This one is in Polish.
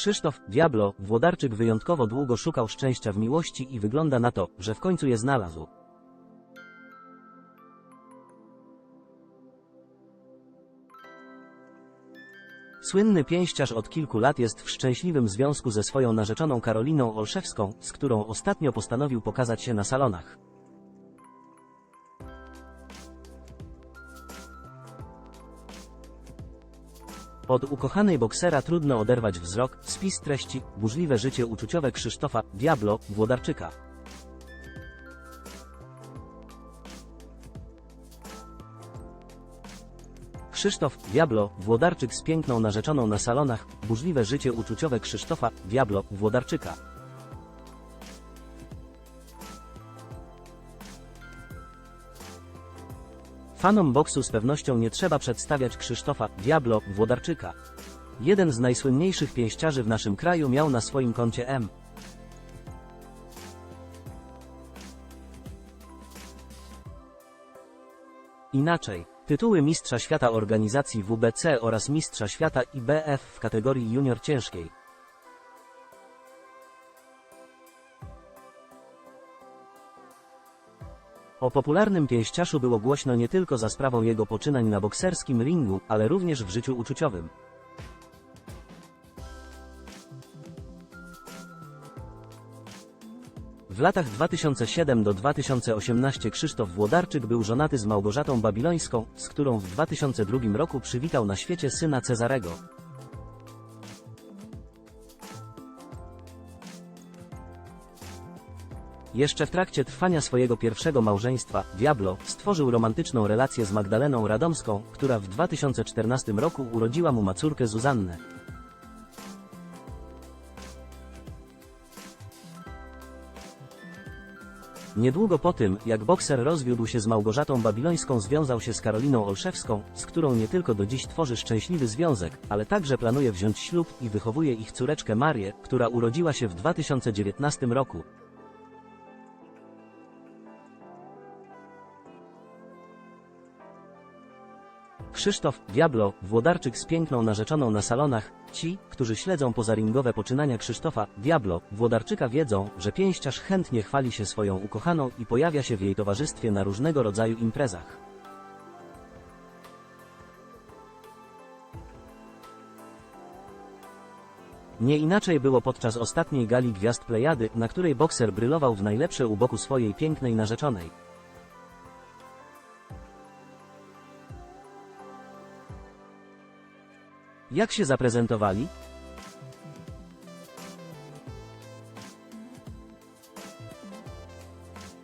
Krzysztof Diablo Włodarczyk wyjątkowo długo szukał szczęścia w miłości i wygląda na to, że w końcu je znalazł. Słynny pięściarz od kilku lat jest w szczęśliwym związku ze swoją narzeczoną Karoliną Olszewską, z którą ostatnio postanowił pokazać się na salonach. Od ukochanej boksera trudno oderwać wzrok, spis treści, burzliwe życie uczuciowe Krzysztofa Diablo Włodarczyka. Krzysztof Diablo Włodarczyk z piękną narzeczoną na salonach, burzliwe życie uczuciowe Krzysztofa Diablo Włodarczyka. Fanom boksu z pewnością nie trzeba przedstawiać Krzysztofa Diablo Włodarczyka. Jeden z najsłynniejszych pięściarzy w naszym kraju miał na swoim koncie M. Inaczej, tytuły Mistrza Świata organizacji WBC oraz Mistrza Świata IBF w kategorii junior ciężkiej. O popularnym pięściarzu było głośno nie tylko za sprawą jego poczynań na bokserskim ringu, ale również w życiu uczuciowym. W latach 2007 do 2018 Krzysztof Włodarczyk był żonaty z Małgorzatą Babilońską, z którą w 2002 roku przywitał na świecie syna Cezarego. Jeszcze w trakcie trwania swojego pierwszego małżeństwa, Diablo stworzył romantyczną relację z Magdaleną Radomską, która w 2014 roku urodziła mu macórkę Zuzannę. Niedługo po tym, jak bokser rozwiódł się z Małgorzatą Babilońską związał się z Karoliną Olszewską, z którą nie tylko do dziś tworzy szczęśliwy związek, ale także planuje wziąć ślub i wychowuje ich córeczkę Marię, która urodziła się w 2019 roku. Krzysztof Diablo, Włodarczyk z piękną narzeczoną na salonach. Ci, którzy śledzą pozaringowe poczynania Krzysztofa Diablo, Włodarczyka wiedzą, że pięściarz chętnie chwali się swoją ukochaną i pojawia się w jej towarzystwie na różnego rodzaju imprezach. Nie inaczej było podczas ostatniej gali Gwiazd Plejady, na której bokser brylował w najlepsze u boku swojej pięknej narzeczonej. Jak się zaprezentowali?